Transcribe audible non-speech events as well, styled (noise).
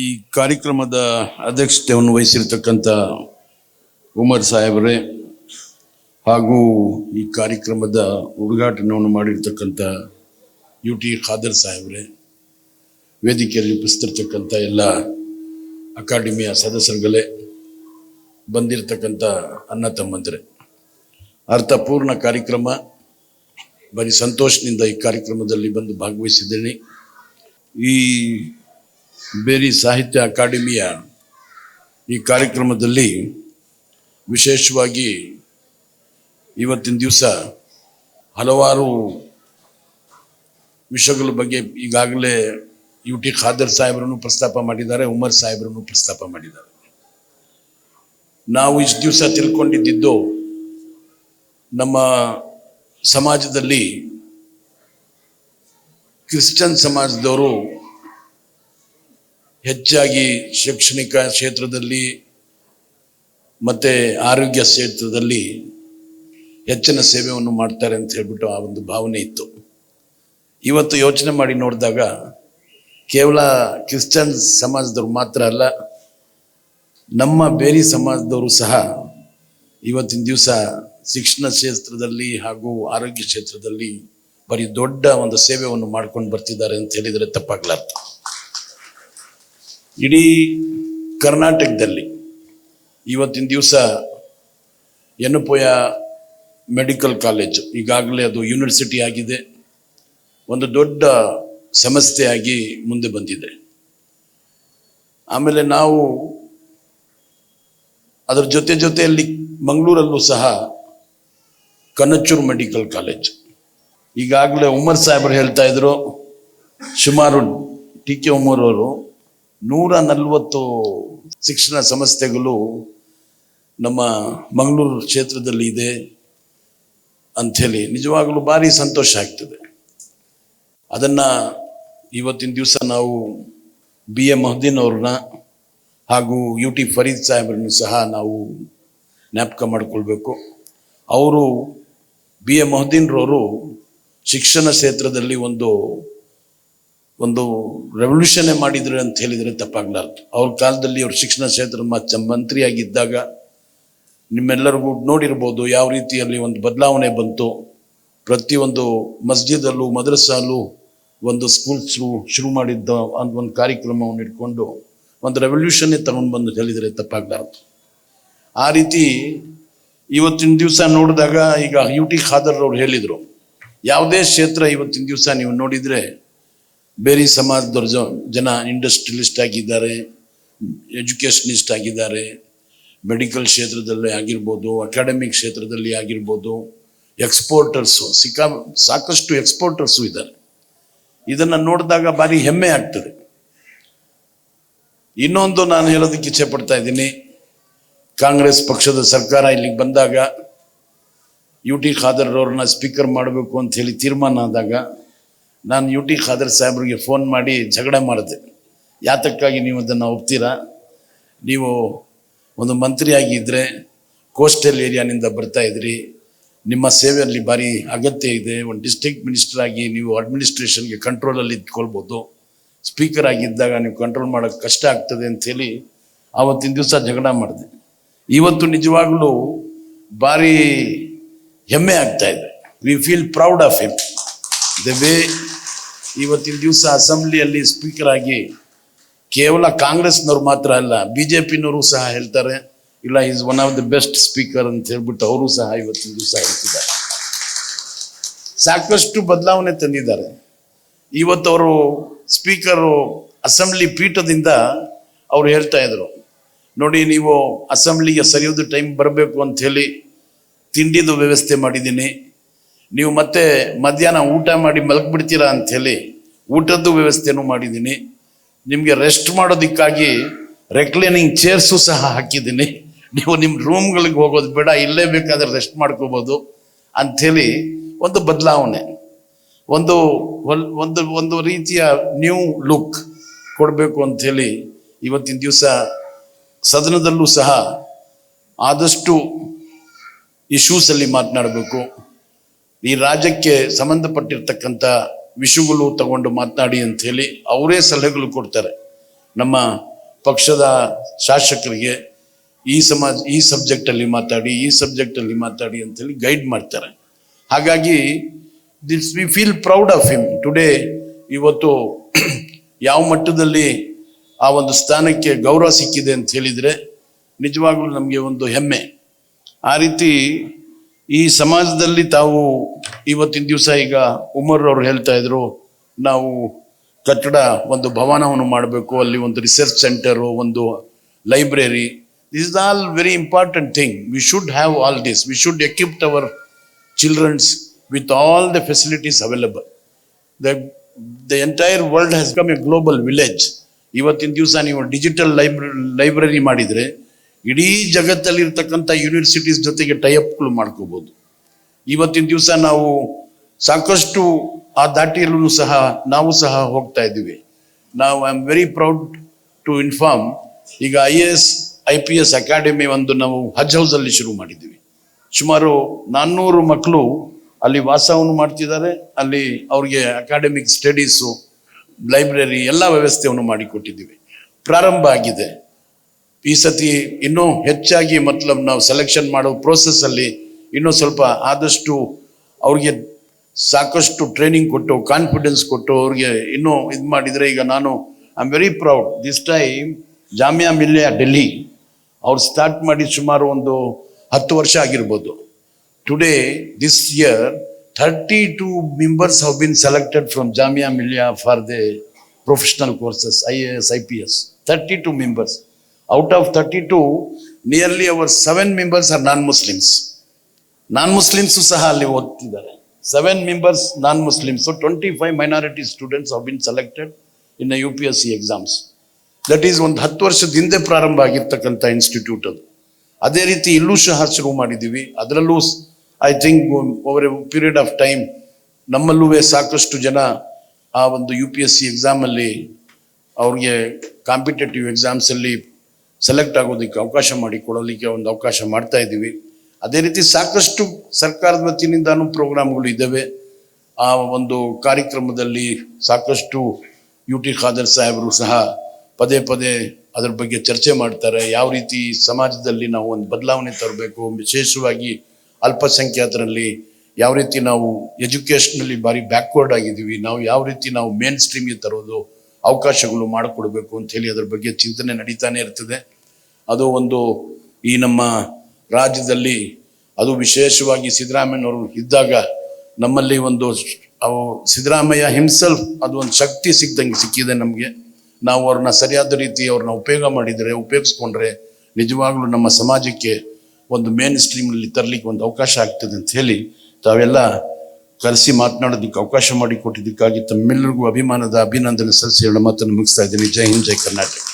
ಈ ಕಾರ್ಯಕ್ರಮದ ಅಧ್ಯಕ್ಷತೆಯನ್ನು ವಹಿಸಿರ್ತಕ್ಕಂಥ ಉಮರ್ ಸಾಹೇಬರೇ ಹಾಗೂ ಈ ಕಾರ್ಯಕ್ರಮದ ಉದ್ಘಾಟನೆಯನ್ನು ಮಾಡಿರ್ತಕ್ಕಂಥ ಯು ಟಿ ಖಾದರ್ ಸಾಹೇಬರೇ, ವೇದಿಕೆಯಲ್ಲಿ ಉಪಸ್ಥಿತಿರ್ತಕ್ಕಂಥ ಎಲ್ಲ ಅಕಾಡೆಮಿಯ ಸದಸ್ಯರುಗಳೇ, ಬಂದಿರತಕ್ಕಂಥ ಅಣ್ಣ ತಮ್ಮಂದರೆ. ಅರ್ಥಪೂರ್ಣ ಕಾರ್ಯಕ್ರಮ. ಬರೀ ಸಂತೋಷದಿಂದ ಈ ಕಾರ್ಯಕ್ರಮದಲ್ಲಿ ಬಂದು ಭಾಗವಹಿಸಿದ್ದೇನೆ. ಈ ಬೇರಿ ಸಾಹಿತ್ಯ ಅಕಾಡೆಮಿಯ ಈ ಕಾರ್ಯಕ್ರಮದಲ್ಲಿ ವಿಶೇಷವಾಗಿ ಇವತ್ತಿನ ದಿವಸ ಹಲವಾರು ವಿಷಯಗಳ ಬಗ್ಗೆ ಈಗಾಗಲೇ ಯು ಟಿ ಖಾದರ್ ಸಾಹೇಬರನ್ನು ಪ್ರಸ್ತಾಪ ಮಾಡಿದ್ದಾರೆ, ಉಮರ್ ಸಾಹೇಬರನ್ನು ಪ್ರಸ್ತಾಪ ಮಾಡಿದ್ದಾರೆ. ನಾವು ಇಷ್ಟು ದಿವಸ ತಿಳ್ಕೊಂಡಿದ್ದು ನಮ್ಮ ಸಮಾಜದಲ್ಲಿ ಕ್ರಿಶ್ಚಿಯನ್ ಸಮಾಜದವರು ಹೆಚ್ಚಾಗಿ ಶೈಕ್ಷಣಿಕ ಕ್ಷೇತ್ರದಲ್ಲಿ ಮತ್ತೆ ಆರೋಗ್ಯ ಕ್ಷೇತ್ರದಲ್ಲಿ ಹೆಚ್ಚಿನ ಸೇವೆಯನ್ನು ಮಾಡ್ತಾರೆ ಅಂತ ಹೇಳ್ಬಿಟ್ಟು ಆ ಒಂದು ಭಾವನೆ ಇತ್ತು. ಇವತ್ತು ಯೋಚನೆ ಮಾಡಿ ನೋಡಿದಾಗ ಕೇವಲ ಕ್ರಿಶ್ಚಿಯನ್ ಸಮಾಜದವರು ಮಾತ್ರ ಅಲ್ಲ, ನಮ್ಮ ಬೇರೆ ಸಮಾಜದವರು ಸಹ ಇವತ್ತಿನ ದಿವಸ ಶಿಕ್ಷಣ ಕ್ಷೇತ್ರದಲ್ಲಿ ಹಾಗೂ ಆರೋಗ್ಯ ಕ್ಷೇತ್ರದಲ್ಲಿ ಬರೀ ದೊಡ್ಡ ಒಂದು ಸೇವೆಯನ್ನು ಮಾಡ್ಕೊಂಡು ಬರ್ತಿದ್ದಾರೆ ಅಂತ ಹೇಳಿದರೆ ತಪ್ಪಾಗ್ಲಾರ್ದು. ಇಡೀ ಕರ್ನಾಟಕದಲ್ಲಿ ಇವತ್ತಿನ ದಿವಸ ಎನ್ಪೋಯ ಮೆಡಿಕಲ್ ಕಾಲೇಜು, ಈಗಾಗಲೇ ಅದು ಯೂನಿವರ್ಸಿಟಿ ಆಗಿದೆ. ಒಂದು ದೊಡ್ಡ ಸಂಸ್ಥೆಯಾಗಿ ಮುಂದೆ ಬಂದಿದೆ. ಆಮೇಲೆ ನಾವು ಅದರ ಜೊತೆ ಜೊತೆಯಲ್ಲಿ ಮಂಗಳೂರಲ್ಲೂ ಸಹ ಕನಚೂರು ಮೆಡಿಕಲ್ ಕಾಲೇಜ್. ಈಗಾಗಲೇ ಉಮರ್ ಸಾಹೇಬರು ಹೇಳ್ತಾ ಇದ್ರು, ಸುಮಾರು ಟಿ ಕೆ ಉಮರ್ ಅವರು ನೂರ ನಲವತ್ತು ಶಿಕ್ಷಣ ಸಂಸ್ಥೆಗಳು ನಮ್ಮ ಮಂಗಳೂರು ಕ್ಷೇತ್ರದಲ್ಲಿ ಇದೆ ಅಂಥೇಳಿ ನಿಜವಾಗಲೂ ಭಾರಿ ಸಂತೋಷ ಆಗ್ತದೆ. ಅದನ್ನ ಇವತ್ತಿನ ದಿವಸ ನಾವು ಬಿ ಎ ಮೊಹದ್ದೀನ್ ಅವ್ರನ್ನ ಹಾಗೂ ಯು ಟಿ ಫರೀದ್ ಸಾಹೇಬ್ರನ್ನು ಸಹ ನಾವು ಜ್ಞಾಪಕ ಮಾಡಿಕೊಳ್ಬೇಕು. ಅವರು ಬಿ ಎ ಮೊಹದ್ದೀನ್ರವರು ಶಿಕ್ಷಣ ಕ್ಷೇತ್ರದಲ್ಲಿ ಒಂದು ಒಂದು ರೆವಲ್ಯೂಷನ್ನೇ ಮಾಡಿದ್ರು ಅಂತ ಹೇಳಿದರೆ ತಪ್ಪಾಗ್ಲಾರ್ದು ಅವ್ರ ಕಾಲದಲ್ಲಿ ಅವ್ರ ಶಿಕ್ಷಣ ಕ್ಷೇತ್ರ ಮತ್ತು ಮಂತ್ರಿಯಾಗಿದ್ದಾಗ ನಿಮ್ಮೆಲ್ಲರಿಗೂ ನೋಡಿರ್ಬೋದು ಯಾವ ರೀತಿಯಲ್ಲಿ ಒಂದು ಬದಲಾವಣೆ ಬಂತು. ಪ್ರತಿಯೊಂದು ಮಸ್ಜಿದಲ್ಲೂ ಮದ್ರಸಾಲು ಒಂದು ಸ್ಕೂಲ್ ಶುರು ಮಾಡಿದ್ದ ಅಂತ ಒಂದು ಕಾರ್ಯಕ್ರಮವನ್ನು ಇಟ್ಕೊಂಡು ಒಂದು ರೆವಲ್ಯೂಷನ್ನೇ ತಗೊಂಡು ಬಂದು ಹೇಳಿದರೆ ತಪ್ಪಾಗ್ಲಾರ್ದು ಆ ರೀತಿ ಇವತ್ತಿನ ದಿವಸ ನೋಡಿದಾಗ ಈಗ ಯು ಟಿ ಖಾದರ್ ಅವರು ಹೇಳಿದರು, ಯಾವುದೇ ಕ್ಷೇತ್ರ ಇವತ್ತಿನ ದಿವಸ ನೀವು ನೋಡಿದರೆ ಬೇರೆ ಸಮಾಜದವ್ರ ಜನ ಇಂಡಸ್ಟ್ರಿಯಲಿಸ್ಟ್ ಆಗಿದ್ದಾರೆ ಎಜುಕೇಷನಿಸ್ಟ್ ಆಗಿದ್ದಾರೆ ಮೆಡಿಕಲ್ ಕ್ಷೇತ್ರದಲ್ಲಿ ಆಗಿರ್ಬೋದು ಅಕಾಡೆಮಿಕ್ ಕ್ಷೇತ್ರದಲ್ಲಿ ಆಗಿರ್ಬೋದು ಎಕ್ಸ್ಪೋರ್ಟರ್ಸು ಸಿಕ್ಕಾ ಸಾಕಷ್ಟು ಎಕ್ಸ್ಪೋರ್ಟರ್ಸು ಇದ್ದಾರೆ. ಇದನ್ನು ನೋಡಿದಾಗ ಭಾರಿ ಹೆಮ್ಮೆ ಆಗ್ತದೆ. ಇನ್ನೊಂದು ನಾನು ಹೇಳೋದಕ್ಕೆ ಇಚ್ಛೆ ಪಡ್ತಾ ಇದ್ದೀನಿ. ಕಾಂಗ್ರೆಸ್ ಪಕ್ಷದ ಸರ್ಕಾರ ಇಲ್ಲಿಗೆ ಬಂದಾಗ, ಯು ಟಿ ಖಾದರ್ ಅವ್ರನ್ನ ಸ್ಪೀಕರ್ ಮಾಡಬೇಕು ಅಂತ ಹೇಳಿ ತೀರ್ಮಾನ ಆದಾಗ ನಾನು ಯು ಟಿ ಖಾದರ್ ಸಾಹೇಬ್ರಿಗೆ ಫೋನ್ ಮಾಡಿ ಜಗಳ ಮಾಡಿದೆ. ಯಾತಕ್ಕಾಗಿ ನೀವು ಅದನ್ನು ಒಪ್ತೀರಾ? ನೀವು ಒಂದು ಮಂತ್ರಿಯಾಗಿ ಇದ್ದರೆ ಕೋಸ್ಟಲ್ ಏರಿಯಾನಿಂದ ಬರ್ತಾ ಇದ್ರಿ. ನಿಮ್ಮ ಸೇವೆಯಲ್ಲಿ ಭಾರಿ ಅಗತ್ಯ ಇದೆ. ಒಂದು ಡಿಸ್ಟ್ರಿಕ್ಟ್ ಮಿನಿಸ್ಟರ್ ಆಗಿ ನೀವು ಅಡ್ಮಿನಿಸ್ಟ್ರೇಷನ್ಗೆ ಕಂಟ್ರೋಲಲ್ಲಿ ಇದ್ಕೊಳ್ಬೋದು. ಸ್ಪೀಕರ್ ಆಗಿದ್ದಾಗ ನೀವು ಕಂಟ್ರೋಲ್ ಮಾಡೋಕ್ಕೆ ಕಷ್ಟ ಆಗ್ತದೆ ಅಂಥೇಳಿ ಆವತ್ತಿನ ದಿವಸ ಜಗಳ ಮಾಡಿದೆ. ಇವತ್ತು ನಿಜವಾಗಲೂ ಭಾರಿ ಹೆಮ್ಮೆ ಆಗ್ತಾ ಇದೆ. We feel proud of him the way ಇವತ್ತಿನ ದಿವಸ ಅಸೆಂಬ್ಲಿಯಲ್ಲಿ ಸ್ಪೀಕರ್ ಆಗಿ ಕೇವಲ ಕಾಂಗ್ರೆಸ್ನವ್ರು ಮಾತ್ರ ಅಲ್ಲ ಬಿ ಜೆ ಪಿನವರು ಸಹ ಹೇಳ್ತಾರೆ, ಇಲ್ಲ is one of the best speaker ಅಂತ ಹೇಳ್ಬಿಟ್ಟು ಅವರು ಸಹ ಇವತ್ತಿನ ದಿವಸ ಹೇಳ್ತಿದ್ದಾರೆ. ಸಾಕಷ್ಟು ಬದಲಾವಣೆ ತಂದಿದ್ದಾರೆ. ಇವತ್ತು ಅವರು ಸ್ಪೀಕರು ಅಸೆಂಬ್ಲಿ ಪೀಠದಿಂದ ಅವ್ರು ಹೇಳ್ತಾ ಇದ್ರು, ನೋಡಿ, ನೀವು ಅಸೆಂಬ್ಲಿಗೆ ಸರಿಯಾದ ಟೈಮ್ ಬರಬೇಕು ಅಂತ ಹೇಳಿ ತಿಂಡಿದು ವ್ಯವಸ್ಥೆ ಮಾಡಿದ್ದೀನಿ ನೀವು ಮತ್ತೆ ಮಧ್ಯಾಹ್ನ ಊಟ ಮಾಡಿ ಮಲಗ್ಬಿಡ್ತೀರಾ ಅಂತ ಹೇಳಿ ಊಟದ್ದು ವ್ಯವಸ್ಥೆನೂ ಮಾಡಿದ್ದೀನಿ. ನಿಮಗೆ ರೆಸ್ಟ್ ಮಾಡೋದಕ್ಕಾಗಿ ರೆಕ್ಲೈನಿಂಗ್ ಚೇರ್ಸು ಸಹ ಹಾಕಿದ್ದೀನಿ. ನೀವು ನಿಮ್ಮ ರೂಮ್ಗಳಿಗೆ ಹೋಗೋದು ಬೇಡ, ಇಲ್ಲೇ ಬೇಕಾದ್ರೆ ರೆಸ್ಟ್ ಮಾಡ್ಕೋಬೋದು ಅಂಥೇಳಿ ಒಂದು ಬದಲಾವಣೆ. ಒಂದು ಒಂದು ಒಂದು ರೀತಿಯ ನ್ಯೂ ಲುಕ್ ಕೊಡಬೇಕು ಅಂಥೇಳಿ ಇವತ್ತಿನ ದಿವಸ ಸದನದಲ್ಲೂ ಸಹ ಆದಷ್ಟು ಇಶ್ಯೂಸಲ್ಲಿ ಮಾತನಾಡಬೇಕು. ಈ ರಾಜ್ಯಕ್ಕೆ ಸಂಬಂಧಪಟ್ಟಿರ್ತಕ್ಕಂಥ ವಿಷಯಗಳು ತಗೊಂಡು ಮಾತನಾಡಿ ಅಂತ ಹೇಳಿ ಅವರೇ ಸಲಹೆಗಳು ಕೊಡ್ತಾರೆ. ನಮ್ಮ ಪಕ್ಷದ ಶಾಸಕರಿಗೆ ಈ ಸಮಾಜ, ಈ ಸಬ್ಜೆಕ್ಟಲ್ಲಿ ಮಾತಾಡಿ, ಈ ಸಬ್ಜೆಕ್ಟಲ್ಲಿ ಮಾತಾಡಿ ಅಂತೇಳಿ ಗೈಡ್ ಮಾಡ್ತಾರೆ. ಹಾಗಾಗಿ that's we feel proud of him. Today ಇವತ್ತು (clears throat) ಯಾವ ಮಟ್ಟದಲ್ಲಿ ಆ ಒಂದು ಸ್ಥಾನಕ್ಕೆ ಗೌರವ ಸಿಕ್ಕಿದೆ ಅಂತ ಹೇಳಿದರೆ ನಿಜವಾಗ್ಲೂ ನಮಗೆ ಒಂದು ಹೆಮ್ಮೆ. ಆ ರೀತಿ ಈ ಸಮಾಜದಲ್ಲಿ ತಾವು ಇವತ್ತಿನ ದಿವಸ ಈಗ ಉಮರ್ ಅವರು ಹೇಳ್ತಾ ಇದ್ರು, ನಾವು ಕಟ್ಟಡ ಒಂದು ಭವನವನ್ನು ಮಾಡಬೇಕು, ಅಲ್ಲಿ ಒಂದು ರಿಸರ್ಚ್ ಸೆಂಟರು ಒಂದು library this is all very important thing we should have all this we should equipped our childrens with all the facilities available the the entire world has come a global village ಇವತ್ತಿನ ದಿವಸ ನೀವು digital ಲೈಬ್ರ library ಮಾಡಿದರೆ ಇಡೀ ಜಗತ್ತಲ್ಲಿರ್ತಕ್ಕಂಥ universities ಜೊತೆಗೆ ಟೈಅಪ್ಗಳು ಮಾಡ್ಕೋಬೋದು. ಇವತ್ತಿನ ದಿವಸ ನಾವು ಸಾಕಷ್ಟು ಆ ದಾಟಿಯಲ್ಲೂ ಸಹ ನಾವು ಸಹ ಹೋಗ್ತಾ ಇದ್ದೀವಿ. ನಾವು I am very proud to inform ಈಗ I A S I P S academy ಒಂದು ನಾವು ಹಜ್ ಹೌಸಲ್ಲಿ ಶುರು ಮಾಡಿದ್ದೀವಿ. ಸುಮಾರು ನಾನ್ನೂರು ಮಕ್ಕಳು ಅಲ್ಲಿ ವಾಸವನ್ನು ಮಾಡ್ತಿದ್ದಾರೆ. ಅಲ್ಲಿ ಅವ್ರಿಗೆ ಅಕಾಡೆಮಿಕ್ ಸ್ಟಡೀಸು ಲೈಬ್ರರಿ ಎಲ್ಲ ವ್ಯವಸ್ಥೆಯನ್ನು ಮಾಡಿಕೊಟ್ಟಿದ್ದೀವಿ. ಪ್ರಾರಂಭ ಆಗಿದೆ. ಈ ಸತಿ ಇನ್ನೂ ಹೆಚ್ಚಾಗಿ ಮತ್ಲಬ್ ನಾವು ಸೆಲೆಕ್ಷನ್ ಮಾಡೋ ಪ್ರೋಸೆಸ್ಸಲ್ಲಿ ಇನ್ನೂ ಸ್ವಲ್ಪ ಆದಷ್ಟು ಅವ್ರಿಗೆ ಸಾಕಷ್ಟು ಟ್ರೈನಿಂಗ್ ಕೊಟ್ಟು ಕಾನ್ಫಿಡೆನ್ಸ್ ಕೊಟ್ಟು ಅವ್ರಿಗೆ ಇನ್ನೂ ಇದು ಮಾಡಿದರೆ ಈಗ ನಾನು I am very proud this time Jamia Millia Delhi ಅವ್ರು ಸ್ಟಾರ್ಟ್ ಮಾಡಿ ಸುಮಾರು ಒಂದು ಹತ್ತು ವರ್ಷ ಆಗಿರ್ಬೋದು. Today this year thirty two members have been selected from Jamia Millia for the professional courses I A S I P S thirty two members out of thirty two nearly our seven members are non Muslims non Muslims ಸಹ ಅಲ್ಲಿ ಓದ್ತಿದ್ದಾರೆ. Seven members non Muslims twenty five minority students have been selected in U P S C exams that is ಒಂದು ಹತ್ತು ವರ್ಷದ ಹಿಂದೆ ಪ್ರಾರಂಭ ಆಗಿರ್ತಕ್ಕಂಥ institute ಅದು. ಅದೇ ರೀತಿ ಇಲ್ಲೂ ಸಹ ಶುರು ಮಾಡಿದ್ದೀವಿ. ಅದರಲ್ಲೂ I think over a period of time ನಮ್ಮಲ್ಲೂ ಸಾಕಷ್ಟು ಜನ ಆ ಒಂದು ಯು ಪಿ ಎಸ್ ಸಿ ಎಕ್ಸಾಮಲ್ಲಿ ಅವ್ರಿಗೆ ಕಾಂಪಿಟೇಟಿವ್ ಎಕ್ಸಾಮ್ಸಲ್ಲಿ ಸೆಲೆಕ್ಟ್ ಆಗೋದಕ್ಕೆ ಅವಕಾಶ ಮಾಡಿಕೊಡಲಿಕ್ಕೆ ಒಂದು ಅವಕಾಶ ಮಾಡ್ತಾ ಇದ್ದೀವಿ. ಅದೇ ರೀತಿ ಸಾಕಷ್ಟು ಸರ್ಕಾರದ ವತಿಯಿಂದಾನು ಪ್ರೋಗ್ರಾಮ್ಗಳು ಇದ್ದಾವೆ. ಆ ಒಂದು ಕಾರ್ಯಕ್ರಮದಲ್ಲಿ ಸಾಕಷ್ಟು ಯು ಟಿ ಖಾದರ್ ಸಾಹೇಬರು ಸಹ ಪದೇ ಪದೇ ಅದರ ಬಗ್ಗೆ ಚರ್ಚೆ ಮಾಡ್ತಾರೆ. ಯಾವ ರೀತಿ ಸಮಾಜದಲ್ಲಿ ನಾವು ಒಂದು ಬದಲಾವಣೆ ತರಬೇಕು, ವಿಶೇಷವಾಗಿ ಅಲ್ಪಸಂಖ್ಯಾತರಲ್ಲಿ ಯಾವ ರೀತಿ ನಾವು ಎಜುಕೇಷನಲ್ಲಿ ಭಾರಿ ಬ್ಯಾಕ್ವರ್ಡ್ ಆಗಿದ್ದೀವಿ, ನಾವು ಯಾವ ರೀತಿ ನಾವು ಮೇನ್ ಸ್ಟ್ರೀಮ್ಗೆ ತರೋದು ಅವಕಾಶಗಳು ಮಾಡಿಕೊಡ್ಬೇಕು ಅಂತ ಹೇಳಿ ಅದ್ರ ಬಗ್ಗೆ ಚಿಂತನೆ ನಡೀತಾನೆ ಇರ್ತದೆ. ಅದು ಒಂದು ಈ ನಮ್ಮ ರಾಜ್ಯದಲ್ಲಿ ಅದು ವಿಶೇಷವಾಗಿ ಸಿದ್ದರಾಮಯ್ಯನವರು ಇದ್ದಾಗ ನಮ್ಮಲ್ಲಿ ಒಂದು ಅವು ಸಿದ್ದರಾಮಯ್ಯ ಹಿಮ್ಸೆಲ್ಫ್ ಅದು ಒಂದು ಶಕ್ತಿ ಸಿಕ್ದಂಗೆ ಸಿಕ್ಕಿದೆ ನಮಗೆ. ನಾವು ಅವ್ರನ್ನ ಸರಿಯಾದ ರೀತಿ ಅವ್ರನ್ನ ಉಪಯೋಗ ಮಾಡಿದರೆ, ಉಪಯೋಗಿಸ್ಕೊಂಡ್ರೆ ನಿಜವಾಗ್ಲೂ ನಮ್ಮ ಸಮಾಜಕ್ಕೆ ಒಂದು ಮೇನ್ ಸ್ಟ್ರೀಮ್ನಲ್ಲಿ ತರಲಿಕ್ಕೆ ಒಂದು ಅವಕಾಶ ಆಗ್ತದೆ ಅಂತ ಹೇಳಿ ತಾವೆಲ್ಲ ಕರೆಸಿ ಮಾತನಾಡೋದಕ್ಕೆ ಅವಕಾಶ ಮಾಡಿಕೊಟ್ಟಿದ್ದಕ್ಕಾಗಿ ತಮ್ಮೆಲ್ಲರಿಗೂ ಅಭಿಮಾನದ ಅಭಿನಂದನೆ ಸಲ್ಲಿಸಿ ಮಾತನ್ನು ಮುಗಿಸ್ತಾ ಇದ್ದೀನಿ. ಜೈ ಹಿಂದ್, ಜೈ ಕರ್ನಾಟಕ.